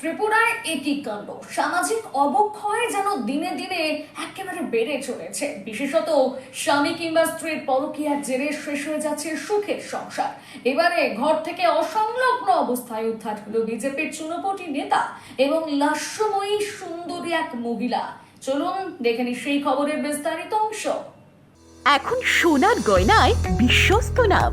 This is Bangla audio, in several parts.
ত্রিপুরায় একই কাণ্ড। সামাজিক অবক্ষয় যেন দিনে দিনে একেবারে বেড়ে চলেছে। বিশেষত স্বামী কিংবা স্ত্রীর পরকীয়ার জেরে শেষ হয়ে যাচ্ছে সুখের সংসার। এবারে ঘর থেকে অসংলগ্ন অবস্থায় উদ্ধার হলো বিজেপির চুনোপটি নেতা এবং লাস্যময়ী সুন্দরী এক মহিলা। চলুন দেখে নি সেই খবরের বিস্তারিত অংশ। এখন সোনার গয়নায় বিশ্বস্ত নাম।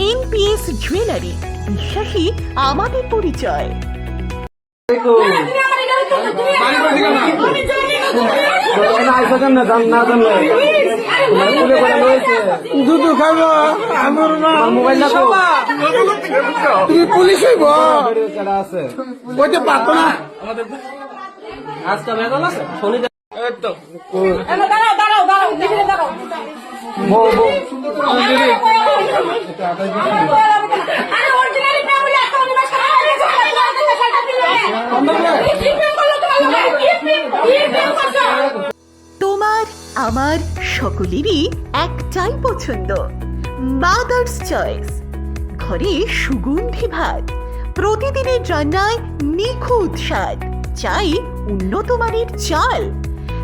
এনপিএস জুয়েলারি বিশ্বাসী আমাদের পরিচয়। দুধু খাব আমার না মোবাইল না তুমি পুলিশ হইব আছে কইতে পারতো না আজকে বেতন আছে শনি দাঁড়াও দাঁড়াও দাঁড়াও। দিদিরে দাঁড়াও তোমার, আমার সকলেরই একটাই পছন্দ। মাদার্স চয়েস ঘরে সুগন্ধি ভাত। প্রতিদিনের রান্নায় নিখুঁত স্বাদ। চাই উন্নত মানের চাল।